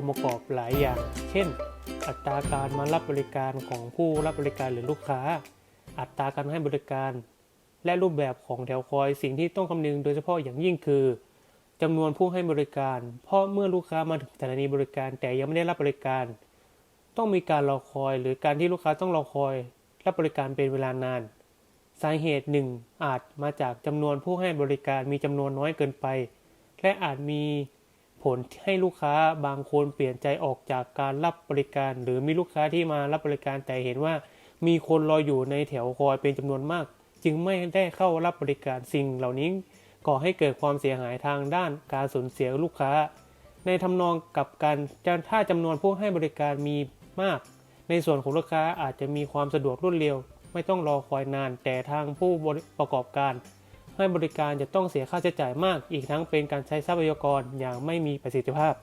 องค์ประกอบหลายอย่าง เช่น อัตราการมารับบริการของผู้รับบริการหรือลูกค้า อัตราการให้บริการ และรูปแบบของแถวคอย สิ่งที่ต้องคำนึงโดยเฉพาะอย่างยิ่งคือจำนวนผู้ให้บริการ เพราะเมื่อลูกค้ามาถึงสถานีบริการแต่ยังไม่ได้รับบริการ ต้องมีการรอคอย หรือการที่ลูกค้าต้องรอคอย รับบริการเป็นเวลานาน สาเหตุหนึ่งอาจมาจากจำนวนผู้ให้บริการมีจำนวนน้อยเกินไป และอาจมี ผลให้ลูกค้าบางคนเปลี่ยนใจออกจากการรับบริการ หรือมีลูกค้าที่มารับบริการแต่เห็นว่า มีคนรออยู่ในแถวคอยเป็นจำนวนมาก จึงไม่ได้เข้ารับบริการสิ่งเหล่านี้ก่อให้เกิดความเสียหายทางด้านการสูญเสียลูกค้า ในทำนองกับการถ้าจำนวนผู้ให้บริการมีมาก ในส่วนของลูกค้าอาจจะมีความสะดวกรวดเร็ว ไม่ต้องรอคอยนาน แต่ทางผู้ประกอบการ ให้บริการจะต้องเสียค่าใช้จ่ายมาก อีกทั้งเป็นการใช้ทรัพยากรอย่างไม่มีประสิทธิภาพ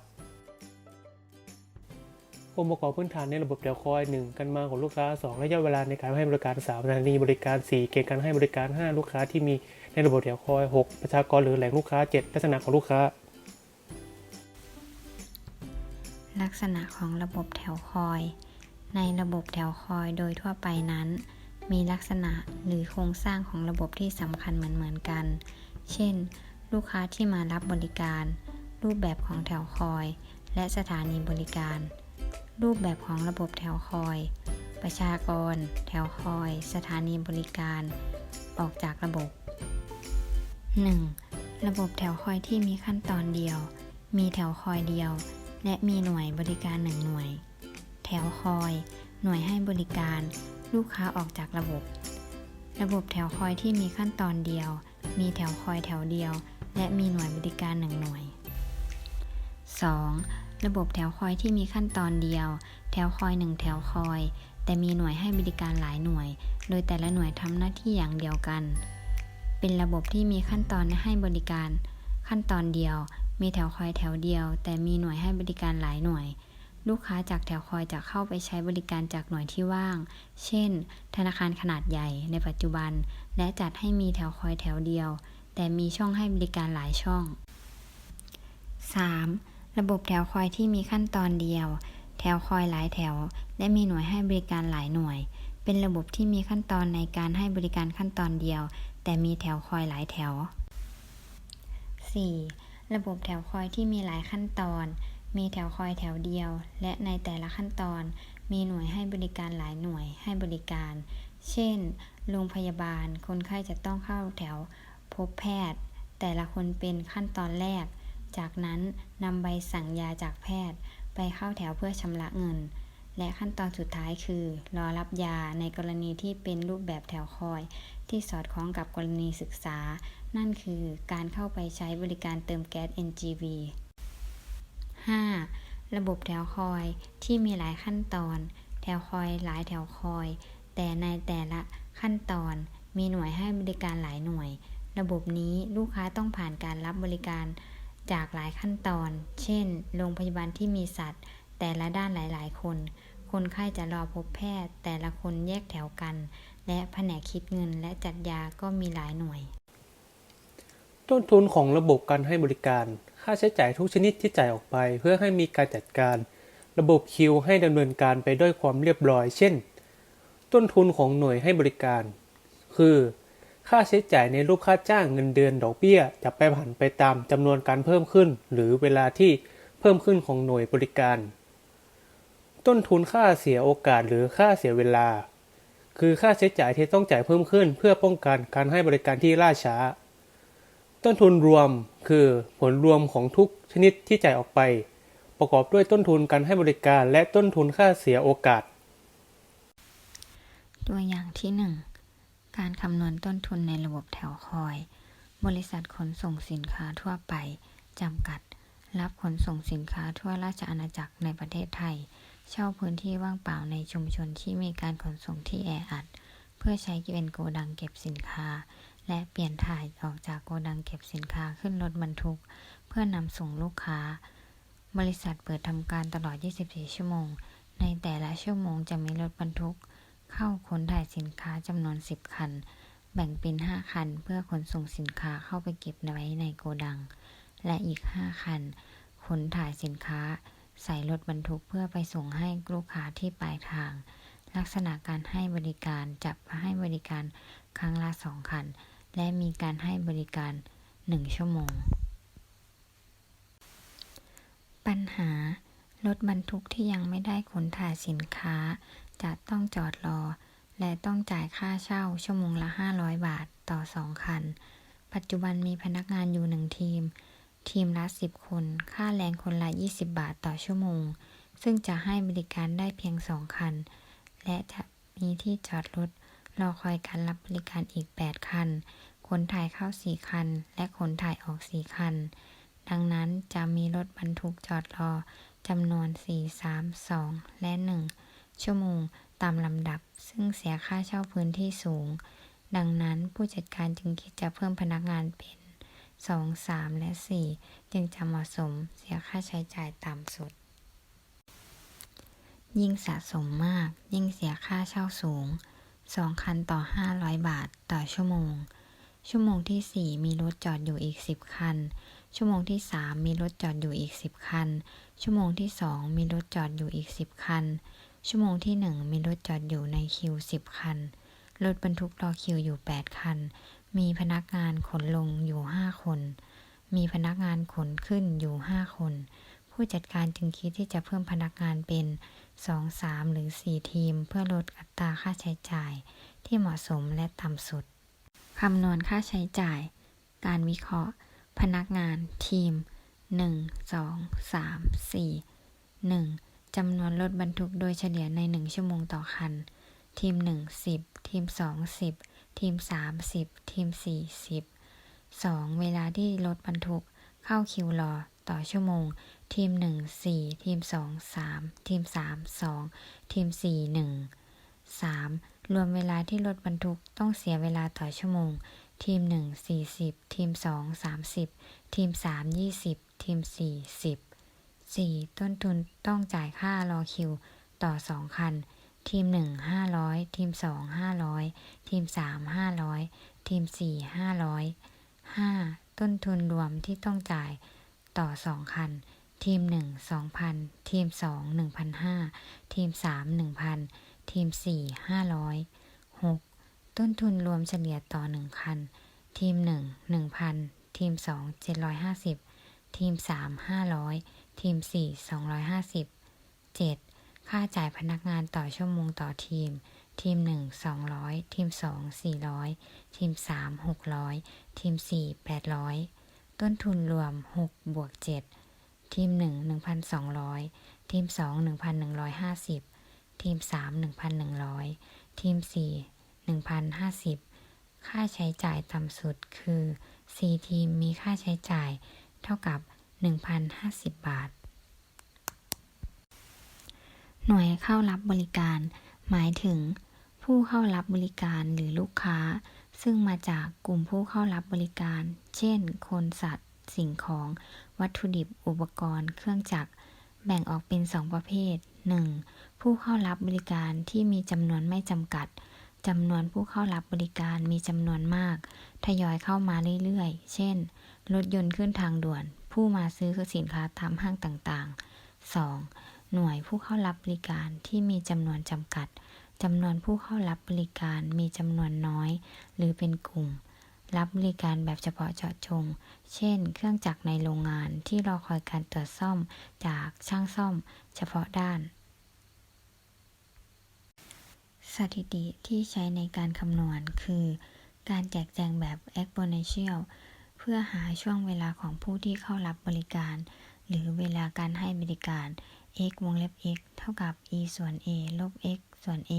องค์ประกอบพื้นฐานในระบบแถวคอย 1 กันมาของลูกค้า 2 ระยะเวลาในการให้บริการ 3 สถานีบริการ 4 เกณฑ์การให้บริการ 5 ลูกค้าที่มีในระบบแถวคอย 6 ประชากรหรือแหล่งลูกค้า 7 ลักษณะของลูกค้า ลักษณะของระบบแถวคอย ในระบบแถวคอยโดยทั่วไปนั้น มีลักษณะหรือโครงสร้างของระบบที่สำคัญเหมือนๆกัน เช่น ลูกค้าที่มารับบริการ รูปแบบของแถวคอย และสถานีบริการ รูปแบบของระบบแถวคอย ประชากร แถวคอย สถานีบริการ ออกจากระบบ 1. ระบบแถวคอยที่มีขั้นตอนเดียว มีแถวคอยเดียว และมีหน่วยบริการหนึ่งหน่วย แถวคอย หน่วยให้บริการ ลูกค้าออกจากระบบ ระบบแถวคอยที่มีขั้นตอนเดียว มีแถวคอยแถวเดียว และมีหน่วยบริการหนึ่งหน่วย 2. ระบบแถวคอยที่มีขั้นตอนเดียว แถวคอยหนึ่งแถวคอย แต่มีหน่วยให้บริการหลายหน่วย โดยแต่ละหน่วยทำหน้าที่อย่างเดียวกัน เป็นระบบที่มีขั้นตอนให้บริการ ขั้นตอนเดียว มีแถวคอยแถวเดียว แต่มีหน่วยให้บริการหลายหน่วย ลูกค้าจากแถวคอยจะเข้าไปใช้บริการจากหน่วยที่ว่าง เช่น ธนาคารขนาดใหญ่ในปัจจุบัน และจัดให้มีแถวคอยแถวเดียว แต่มีช่องให้บริการหลายช่อง 3. ระบบแถวคอยที่มีขั้นตอนเดียว แถวคอยหลายแถว และมีหน่วยให้บริการหลายหน่วย เป็นระบบที่มีขั้นตอนในการให้บริการขั้นตอนเดียว แต่มีแถวคอยหลายแถว 4. ระบบแถวคอยที่มีหลายขั้นตอน มีแถวคอยแถวเดียว และในแต่ละขั้นตอน มีหน่วยให้บริการหลายหน่วยให้บริการ เช่น โรงพยาบาล คนไข้จะต้องเข้าแถวพบแพทย์ แต่ละคนเป็นขั้นตอนแรก จากนั้นนำใบสั่งยาจากแพทย์ ไปเข้าแถวเพื่อชำระเงิน และขั้นตอนสุดท้ายคือ รอรับยาในกรณีที่เป็นรูปแบบแถวคอย ที่สอดคล้องกับกรณีศึกษา นั่นคือการเข้าไปใช้บริการเติมแก๊ส NGV 5. ระบบแถวคอยที่มีหลายขั้นตอน แถวคอยหลายแถวคอย แต่ในแต่ละขั้นตอนมีหน่วยให้บริการหลายหน่วย ระบบนี้ลูกค้าต้องผ่านการรับบริการจากหลายขั้นตอน เช่น โรงพยาบาลที่มีสัตว์ แต่ละด้านหลาย ๆ คน คนไข้จะรอพบแพทย์ แต่ละคนแยกแถวกัน และแผนกคิดเงินและจัดยาก็มีหลายหน่วย ต้นทุนของระบบการให้บริการ ค่าใช้จ่ายทุกชนิดที่จ่ายออกไป เพื่อให้มีการจัดการ ระบบคิวให้ดำเนินการไปด้วยความเรียบร้อย เช่น ต้นทุนของหน่วยให้บริการ คือ ค่าใช้จ่ายในรูปค่าจ้างเงินเดือนดอกเบี้ย จะไปผันไปตามจำนวนการเพิ่มขึ้น หรือเวลาที่เพิ่มขึ้นของหน่วยบริการ ต้นทุนค่าเสียโอกาสหรือค่าเสียเวลา คือค่าใช้จ่ายที่ต้องจ่ายเพิ่มขึ้น เพื่อป้องกันการให้บริการที่ล่าช้า ต้นทุนรวมคือผลรวมของทุกชนิดที่จ่ายออกไป ประกอบด้วยต้นทุนการให้บริการและต้นทุนค่าเสียโอกาส ตัวอย่างที่ 1 การคำนวณต้นทุนในระบบแถวคอย บริษัทขนส่งสินค้าทั่วไปจำกัด รับขนส่งสินค้าทั่วราชอาณาจักรในประเทศไทย เช่าพื้นที่ว่างเปล่าในชุมชนที่มีการขนส่งที่แออัด เพื่อใช้เป็นโกดังเก็บสินค้า และเปลี่ยนถ่ายออกจากโกดังเก็บสินค้าขึ้นรถบรรทุก เพื่อนำส่งลูกค้า บริษัทเปิดทำการตลอด 24 ชั่วโมง ในแต่ละชั่วโมงจะมีรถบรรทุก เข้าขนถ่ายสินค้าจำนวน 10 คัน แบ่งเป็น 5 คัน เพื่อขนส่งสินค้าเข้าไปเก็บไว้ในโกดัง และอีก 5 คัน ขนถ่ายสินค้า ใส่รถบรรทุกเพื่อไปส่งให้ลูกค้าที่ปลายทาง ลักษณะการให้บริการจะให้บริการครั้งละสองคัน และมีการให้บริการ 1 ชั่วโมง ปัญหารถบรรทุกที่ยังไม่ได้ขนถ่ายสินค้า จะต้องจอดรอ และต้องจ่ายค่าเช่าชั่วโมงละ 500 บาทต่อ 2 คัน ปัจจุบันมีพนักงานอยู่1ทีม ทีมละ 10 คน ค่าแรงคนละ 20 บาทต่อชั่วโมง ซึ่งจะให้บริการได้เพียง 2 คัน และจะมีที่จอดรถ รอคอยการรับบริการอีก 8 คัน ขนถ่ายเข้า 4 คัน และขนถ่ายออก 4 คัน ดังนั้นจะมีรถบรรทุกจอดรอจำนวน 4 3 2 และ 1 ชั่วโมงตามลำดับ ซึ่งเสียค่าเช่าพื้นที่สูง ดังนั้นผู้จัดการจึงคิดจะเพิ่มพนักงานเป็น 2 3 และ 4 จึงจะเหมาะสมเสียค่าใช้จ่ายต่ำสุด ยิ่งสะสมมาก ยิ่งเสียค่าเช่าสูง 2 คันต่อ 500 บาทต่อชั่วโมง ชั่วโมงที่ 4 มีรถจอดอยู่อีก 10 คัน ชั่วโมงที่ 3 มีรถจอดอยู่อีก 10 คัน ชั่วโมงที่ 2 มีรถจอดอยู่อีก 10 คัน ชั่วโมงที่ 1 มีรถจอดอยู่ในคิว 10 คัน รถบรรทุกรอคิวอยู่ 8 คัน มีพนักงานขนลงอยู่ 5 คน มีพนักงานขนขึ้นอยู่ 5 คน ผู้จัดการจึงคิดที่จะเพิ่มพนักงานเป็น 2 3 หรือ 4 ทีม เพื่อลดอัตราค่าใช้จ่ายที่เหมาะสมและต่ำสุด คำนวณค่าใช้จ่าย การวิเคราะห์ พนักงาน ทีม 1 2 3 4 1. จำนวนรถบรรทุกโดยเฉลี่ยใน 1 ชั่วโมงต่อคัน ทีม 1 10 ทีม 2 10 ทีม 3 10 ทีม 4 10 2. เวลาที่รถบรรทุกเข้าคิวรอต่อชั่วโมง ทีม1 4ทีม2 3ทีม3 2ทีม4 1 3. รวมเวลาที่รถบรรทุกต้องเสียเวลาต่อชั่วโมง ทีม1 40ทีม2 30ทีม3 20ทีม4 10 4. ต้นทุนต้องจ่ายค่ารอคิว ต่อ2คัน ทีม1 500ทีม2 500ทีม3 500ทีม4 500 5. ต้นทุนรวมที่ต้องจ่ายต่อ2คัน ทีม 1 2,000 ทีม 2 1,500 ทีม 3 1,000 ทีม 4 500 6. ต้นทุนรวมเฉลี่ยต่อ 1 คัน ทีม 1 1,000 ทีม 2 750 ทีม 3 500 ทีม 4 250 7. ค่าจ่ายพนักงานต่อชั่วโมงต่อทีม ทีม 1 200 ทีม 2 400 ทีม 3 600 ทีม 4 800 ต้นทุนรวม 6 บวก 7 ทีม 1 1,200 ทีม 2 1,150 ทีม 3 1,100 ทีม 4 1,050 ค่าใช้จ่ายต่ำสุดคือ C ทีมมีค่าใช้จ่ายเท่ากับ 1,050 บาท หน่วยเข้ารับบริการ หมายถึง ผู้เข้ารับบริการหรือลูกค้า ซึ่งมาจากกลุ่มผู้เข้ารับบริการ เช่น คนสัตว์ สิ่งของวัตถุดิบอุปกรณ์ เครื่องจักร แบ่งออกเป็น 2 ประเภท 1. ผู้เข้ารับบริการที่มีจำนวนไม่จำกัดจำนวนผู้เข้ารับบริการมีจำนวนมาก ทยอยเข้ามาเรื่อยๆ เช่น รถยนต์ขึ้นทางด่วน ผู้มาซื้อสินค้าตามห้างต่างๆ 2. หน่วยผู้เข้ารับบริการที่มีจำนวนจำกัดจำนวนผู้เข้ารับบริการมีจำนวนน้อย หรือเป็นกลุ่ม รับบริการแบบเฉพาะเจาะจง เช่น เครื่องจักรในโรงงานที่รอคอยการตรวจซ่อมจากช่างซ่อมเฉพาะด้าน สถิติที่ใช้ในการคำนวณคือ การแจกแจงแบบ exponential เพื่อหาช่วงเวลาของผู้ที่เข้ารับบริการ หรือเวลาการให้บริการ x วงเล็บ x เท่ากับ e ส่วน a ลบ x ส่วน a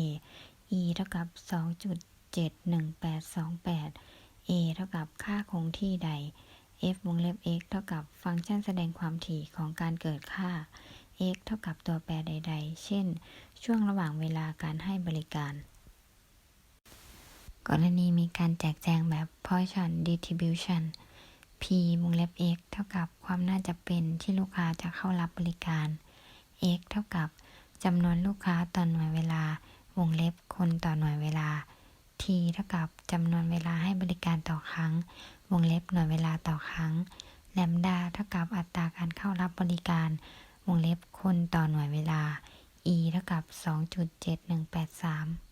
e เท่ากับ 2.71828 a เท่ากับค่าคงที่ใด f วงเล็บ x เท่ากับฟังก์ชันแสดงความถี่ของการเกิดค่า x เท่ากับตัวแปรใด ๆ เช่น ช่วงระหว่างเวลาการให้บริการ กรณีมีการแจกแจงแบบ Poisson distribution p วงเล็บ x เท่ากับความน่าจะเป็นที่ลูกค้าจะเข้ารับบริการ x เท่ากับจำนวนลูกค้าต่อหน่วยเวลา วงเล็บคนต่อหน่วยเวลา t เท่ากับจำนวนเวลาให้บริการต่อครั้ง วงเล็บหน่วยเวลาต่อครั้งแลมดาเท่ากับอัตราการเข้ารับบริการ วงเล็บคนต่อหน่วยเวลา e เท่ากับ 2.7183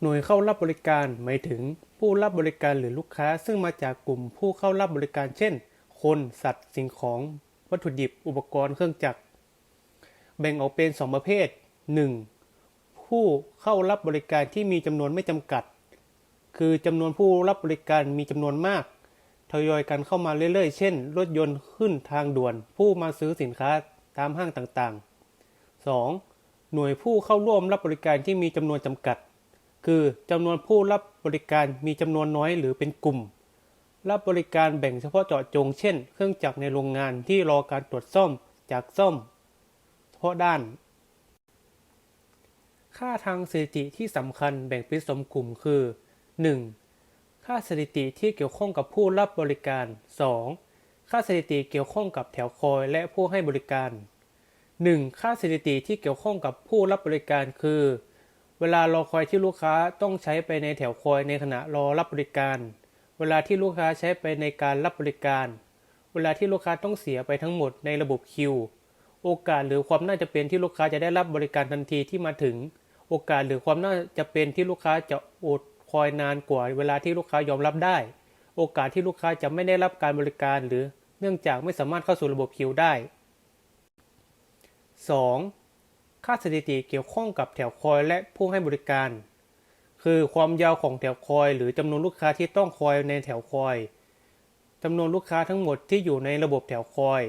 หน่วยเข้ารับบริการหมายถึงผู้รับบริการหรือลูกค้า ซึ่งมาจากกลุ่มผู้เข้ารับบริการ เช่น คน สัตว์ สิ่งของ วัตถุดิบ อุปกรณ์ เครื่องจักร แบ่งออกเป็นสองประเภท 1. ผู้เข้ารับบริการที่มีจำนวนไม่จำกัด คือจำนวนผู้รับบริการมีจำนวนมากทยอยกันเข้ามาเรื่อยๆ เช่น รถยนต์ขึ้นทางด่วน ผู้มาซื้อสินค้าตามห้างต่างๆ 2. หน่วยผู้เข้าร่วมรับบริการที่มีจำนวนจำกัด คือจำนวนผู้รับบริการมีจำนวนน้อยหรือเป็นกลุ่ม รับบริการแบ่งเฉพาะเจาะจง เช่น เครื่องจักรในโรงงานที่รอการตรวจซ่อมจากซ่อมเฉพาะด้าน ค่าทางสถิติที่สำคัญแบ่งเป็นสองกลุ่มคือ 1. ค่าสถิติที่เกี่ยวข้องกับผู้รับบริการ 2. ค่าสถิติเกี่ยวข้องกับแถวคอยและผู้ให้บริการ 1. ค่าสถิติที่เกี่ยวข้องกับผู้รับบริการคือ เวลารอคอยที่ลูกค้าต้องใช้ไปในแถวคอยในขณะรอรับบริการ เวลาที่ลูกค้าใช้ไปในการรับบริการ เวลาที่ลูกค้าต้องเสียไปทั้งหมดในระบบคิว โอกาสหรือความน่าจะเป็นที่ลูกค้าจะได้รับบริการทันทีที่มาถึง โอกาสหรือความน่าจะเป็นที่ลูกค้าจะอดคอยนานกว่าเวลาที่ลูกค้ายอมรับได้ โอกาสที่ลูกค้าจะไม่ได้รับการบริการหรือเนื่องจากไม่สามารถเข้าสู่ระบบคิวได้ 2. ค่าสถิติเกี่ยวข้องกับแถวคอยและผู้ให้บริการ คือความยาวของแถวคอย หรือจำนวนลูกค้าที่ต้องคอยในแถวคอยจำนวนลูกค้าทั้งหมดที่อยู่ในระบบแถวคอย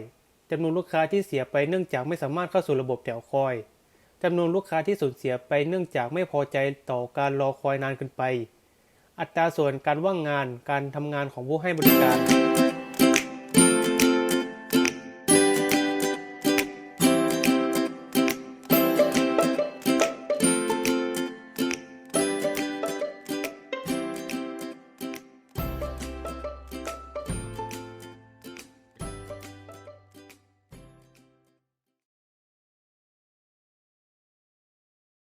จำนวนลูกค้าที่เสียไปเนื่องจากไม่สามารถเข้าสู่ระบบแถวคอย จำนวนลูกค้าที่สูญเสียไปเนื่องจากไม่พอใจต่อการรอคอยนานเกินไป อัตราส่วนการว่างงานการทำงานของผู้ให้บริการ